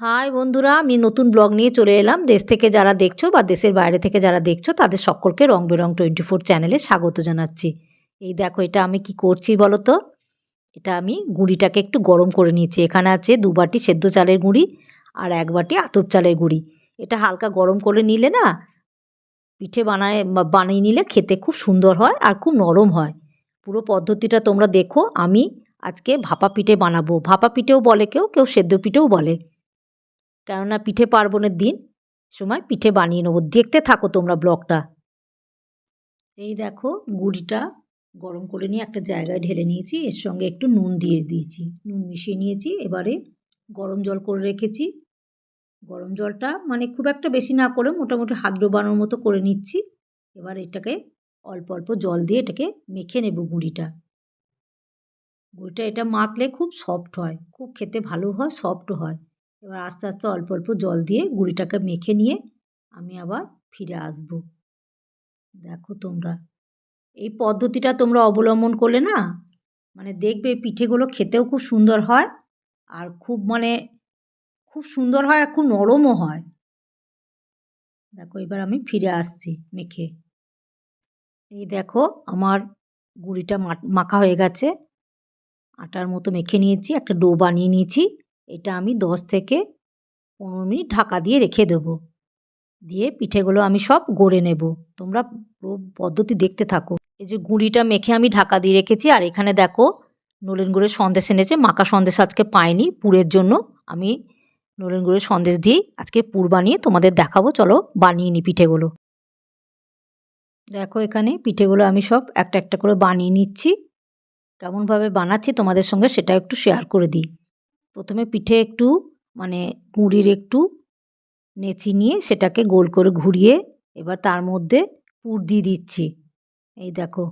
High বন্ধুরা, আমি নতুন ব্লগ নিয়ে চলে এলাম। দেশ থেকে যারা দেখছ বা দেশের বাইরে থেকে যারা দেখছ, তাদের সকলকে রং বেরং টোয়েন্টি ফোর চ্যানেলে স্বাগত জানাচ্ছি। এই দেখো, এটা আমি কি করছি বলো তো এটা আমি গুঁড়িটাকে একটু গরম করে নিয়েছি। এখানে আছে দু বাটি সেদ্ধ চালের গুঁড়ি আর এক বাটি আতপ চালের গুঁড়ি। এটা হালকা গরম করে নিলে না, পিঠে বানায় বানিয়ে নিলে খেতে খুব সুন্দর হয় আর খুব নরম হয়। পুরো পদ্ধতিটা তোমরা দেখো। আমি আজকে ভাপা পিঠে বানাবো। ভাপা পিঠেও বলে কেউ কেউ সেদ্ধ পিঠেও বলে। কেননা পিঠে পার্বণের দিন, সময় পিঠে বানিয়ে নেব। দেখতে থাকো তোমরা ব্লগটা। এই দেখো গুড়িটা গরম করে নিয়ে একটা জায়গায় ঢেলে নিয়েছি। এর সঙ্গে একটু নুন দিয়ে দিয়েছি। নুন মিশিয়ে নিয়েছি। এবারে গরম জল করে রেখেছি। গরম জলটা মানে খুব একটা বেশি না করে মোটামুটি হাত ডোবানোর মতো করে নিচ্ছি। এবার এটাকে অল্প অল্প জল দিয়ে এটাকে মেখে নেব গুঁড়িটা। গুঁড়িটা এটা মাখলে খুব সফট হয়। খুব খেতে ভালো হয়, সফট হয়। এবার আস্তে আস্তে অল্প অল্প জল দিয়ে গুঁড়িটাকে মেখে নিয়ে আমি আবার ফিরে আসব। দেখো তোমরা, এই পদ্ধতিটা তোমরা অবলম্বন করলে না মানে দেখবে পিঠেগুলো খেতেও খুব সুন্দর হয় আর খুব মানে খুব সুন্দর হয় আর খুব নরমও হয়। দেখো এবার আমি ফিরে আসছি মেখে। এই দেখো আমার গুঁড়িটা মাখা হয়ে গেছে। আটার মতো মেখে নিয়েছি, একটা ডো বানিয়ে নিয়েছি। এটা আমি দশ থেকে পনেরো মিনিট ঢাকা দিয়ে রেখে দেবো। দিয়ে পিঠেগুলো আমি সব গড়ে নেব। তোমরা পুরো পদ্ধতি দেখতে থাকো। এই যে গুঁড়িটা মেখে আমি ঢাকা দিয়ে রেখেছি, আর এখানে দেখো নলেন গুড়ের সন্দেশ এনেছে। মাখা সন্দেশ আজকে পাইনি, পুরের জন্য। আমি নলেন গুড়ের সন্দেশ দিয়েই আজকে পুর বানিয়ে তোমাদের দেখাবো। চলো বানিয়ে নিই পিঠেগুলো। দেখো এখানে পিঠেগুলো আমি সব একটা একটা করে বানিয়ে নিচ্ছি। কেমনভাবে বানাচ্ছি তোমাদের সঙ্গে সেটা একটু শেয়ার করে দিই। প্রথমে পিঠে একটু মানে গুঁড়ির একটু নেচি নিয়ে সেটাকে গোল করে ঘুরিয়ে এবার তার মধ্যে পুর দিয়ে দিচ্ছি। এই দেখো।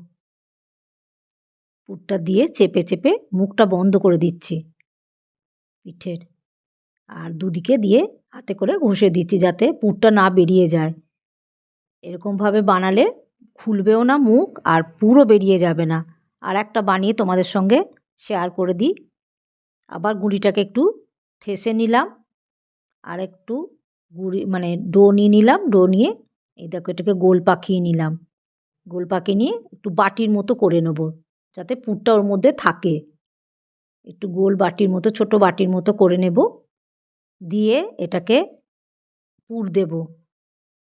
পুরটা দিয়ে চেপে চেপে মুখটা বন্ধ করে দিচ্ছি পিঠের। আর দুদিকে দিয়ে হাতে করে ঘষে দিচ্ছি যাতে পুরটা না বেরিয়ে যায়। এরকমভাবে বানালে খুলবেও না মুখ আর পুরো বেরিয়ে যাবে না। আর একটা বানিয়ে তোমাদের সঙ্গে শেয়ার করে দিই। আবার গুঁড়িটাকে একটু থেসে নিলাম। আর একটু গুঁড়ি মানে ডো নিয়ে নিলাম, ডো নিয়ে এই দেখো এটাকে গোল পাকিয়ে নিলাম। গোল পাকিয়ে নিয়ে একটু বাটির মতো করে নেব যাতে পুরটা ওর মধ্যে থাকে। একটু গোল বাটির মতো, ছোট বাটির মতো করে নেব। দিয়ে এটাকে পুর দেব।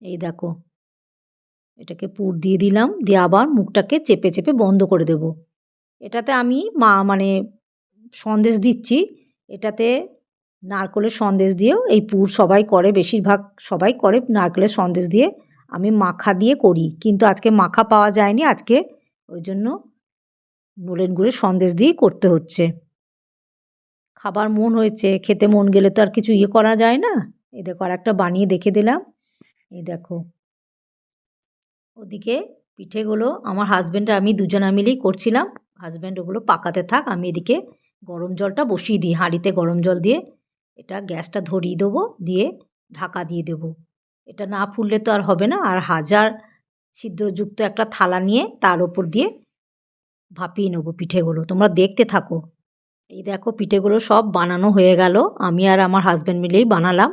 এই দেখো। এটাকে পুর দিয়ে দিলাম। দিয়ে আবার মুখটাকে চেপে চেপে বন্ধ করে দেব। এটাতে আমি মা মানে সন্দেশ দিচ্ছি। এটাতে নারকলের সন্দেশ দিয়েও এই পুর সবাই করে, বেশিরভাগ সবাই করে নারকেলের সন্দেশ দিয়ে আমি মাখা দিয়ে করি। কিন্তু আজকে মাখা পাওয়া যায়নি, আজকে ওই জন্য নলেন গুড়ের সন্দেশ দিয়েই করতে হচ্ছে। খাবার মন হয়েছে, খেতে মন গেলে তো আর কিছু ইয়ে করা যায় না। এ দেখো আর একটা বানিয়ে দেখে দিলাম। এই দেখো। ওদিকে পিঠেগুলো আমার হাজব্যান্ড আমি দুজনা মিলেই করছিলাম। হাজব্যান্ড ওগুলো পাকাতে থাক, আমি এদিকে গরম জলটা বসিয়ে দিই, হাঁড়িতে গরম জল দিয়ে। এটা গ্যাসটা ধরিয়ে দেবো, দিয়ে ঢাকা দিয়ে দেবো। এটা না ফুললে তো আর হবে না। আর হাজার ছিদ্রযুক্ত একটা থালা নিয়ে তার ওপর দিয়ে ভাপিয়ে নেব পিঠেগুলো। তোমরা দেখতে থাকো। এই দেখো পিঠেগুলো সব বানানো হয়ে গেল। আমি আর আমার হাজব্যান্ড মিলেই বানালাম।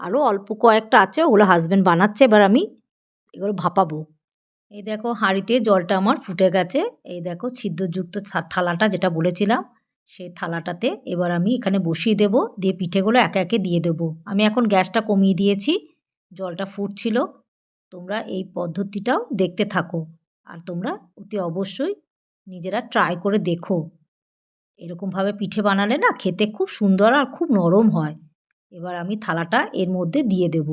আরও অল্প কয়েকটা আছে, ওগুলো হাজব্যান্ড বানাচ্ছে। এবার আমি এগুলো ভাপাবো। এই দেখো হাঁড়িতে জলটা আমার ফুটে গেছে। এই দেখো ছিদ্রযুক্ত থালাটা যেটা বলেছিলাম। সেই থালাটাতে। এবার আমি এখানে বসিয়ে দেবো, দিয়ে পিঠেগুলো একে একে দিয়ে দেবো। আমি এখন গ্যাসটা কমিয়ে দিয়েছি, জলটা ফুটছিল। তোমরা এই পদ্ধতিটাও দেখতে থাকো আর তোমরা অতি অবশ্যই নিজেরা ট্রাই করে দেখো। এরকমভাবে পিঠে বানালে না খেতে খুব সুন্দর আর খুব নরম হয়। এবার আমি থালাটা এর মধ্যে দিয়ে দেব।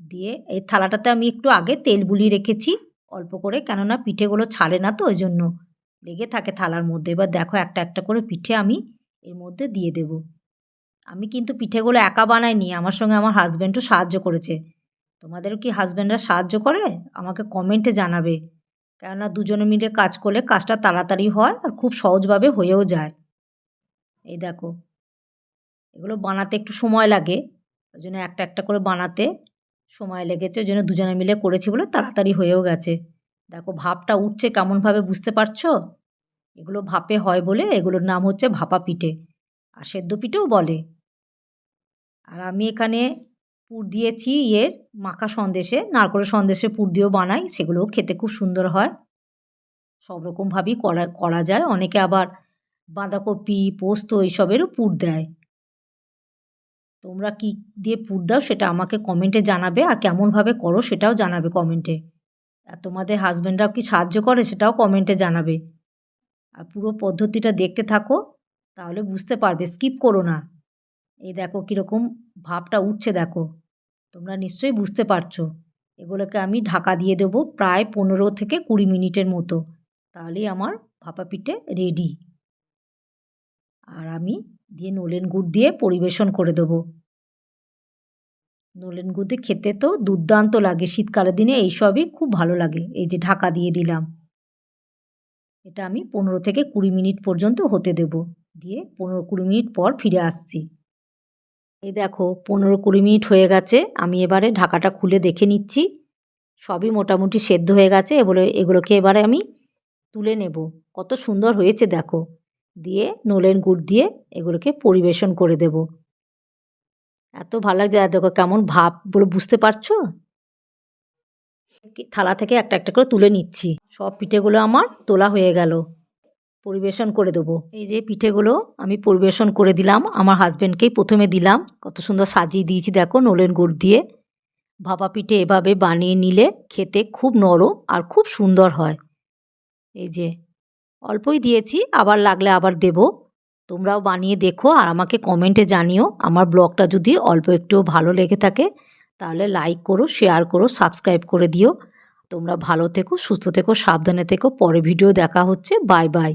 দিয়ে এই থালাটাতে আমি একটু আগে তেল বুলিয়ে রেখেছি, অল্প করে কেননা পিঠেগুলো ছাড়ে না তো ওই জন্য। লেগে থাকে থালার মধ্যে। এবার দেখো একটা একটা করে পিঠে আমি এর মধ্যে দিয়ে দেব। আমি কিন্তু পিঠেগুলো একা বানাইনি, আমার সঙ্গে আমার হাজব্যান্ডও সাহায্য করেছে। তোমাদেরও কি হাজব্যান্ডরা সাহায্য করে? আমাকে কমেন্টে জানাবে। কেননা দুজনে মিলে কাজ করলে কাজটা তাড়াতাড়ি হয় আর খুব সহজভাবে হয়েও যায়। এই দেখো, এগুলো বানাতে একটু সময় লাগে। ওই জন্য একটা একটা করে বানাতে সময় লেগেছে। ওই জন্য দুজনে মিলে করেছি বলে তাড়াতাড়ি হয়েও গেছে। দেখো ভাপটা উঠছে কেমনভাবে বুঝতে পারছ? এগুলো ভাপে হয় বলে এগুলোর নাম হচ্ছে ভাপা পিঠে, আর সেদ্ধ পিঠেও বলে। আর আমি এখানে পুর দিয়েছি ইয়ের মাখা সন্দেশে, নারকলের সন্দেশে পুর দিয়েও বানাই, সেগুলোও খেতে খুব সুন্দর হয়। সব রকমভাবেই করা করা যায়। অনেকে আবার বাঁধাকপি, পোস্ত এইসবেরও পুর দেয়। তোমরা কী দিয়ে পুর দাও সেটা আমাকে কমেন্টে জানাবে, আর কেমনভাবে করো সেটাও জানাবে কমেন্টে। আর তোমাদের হাজব্যান্ডরাও কি সাহায্য করে সেটাও কমেন্টে জানাবে। আর পুরো পদ্ধতিটা দেখতে থাকো, তাহলে বুঝতে পারবে স্কিপ করো না। এই দেখো কীরকম ভাবটা উঠছে দেখো, তোমরা নিশ্চয়ই বুঝতে পারছ। এগুলোকে আমি ঢাকা দিয়ে দেবো প্রায় পনেরো থেকে কুড়ি মিনিটের মতো। তাহলেই আমার ভাপা পিঠে রেডি আর আমি দিয়ে নলেন গুড় দিয়ে পরিবেশন করে দেবো। নলেন গুড় দিয়ে খেতে তো দুর্দান্ত লাগে। শীতকালের দিনে এইসবই খুব ভালো লাগে। এই যে ঢাকা দিয়ে দিলাম। এটা আমি পনেরো থেকে কুড়ি মিনিট পর্যন্ত হতে দেব। দিয়ে পনেরো কুড়ি মিনিট পর ফিরে আসছি। এই দেখো, পনেরো কুড়ি মিনিট হয়ে গেছে। আমি এবারে ঢাকাটা খুলে দেখে নিচ্ছি। সবই মোটামুটি সেদ্ধ হয়ে গেছে। এগুলো, এগুলোকে এবারে আমি তুলে নেব। কত সুন্দর হয়েছে দেখো। দিয়ে নলেন গুড় দিয়ে এগুলোকে পরিবেশন করে দেব। এত ভালো লাগছে আর দেখো কেমন ভাব বলে বুঝতে পারছ? থালা থেকে একটা একটা করে তুলে নিচ্ছি। সব পিঠেগুলো আমার তোলা হয়ে গেল। পরিবেশন করে দেবো। এই যে পিঠেগুলো আমি পরিবেশন করে দিলাম, আমার হাজব্যান্ডকেই প্রথমে দিলাম। কত সুন্দর সাজিয়ে দিয়েছি, দেখো, নলেন গুড় দিয়ে। ভাপা পিঠে এভাবে বানিয়ে নিলে খেতে খুব নরম আর খুব সুন্দর হয়। এই যে, অল্পই দিয়েছি, আবার লাগলে আবার দেব। তোমরাও বানিয়ে দেখো আর আমাকে কমেন্টে জানিও। আমার ব্লগটা যদি অল্প একটুও ভালো লেগে থাকে, তাহলে লাইক করো শেয়ার করো সাবস্ক্রাইব করে দিও। তোমরা ভালো থেকো, সুস্থ থেকো, সাবধানে থেকো। পরে ভিডিও দেখা হচ্ছে। Bye bye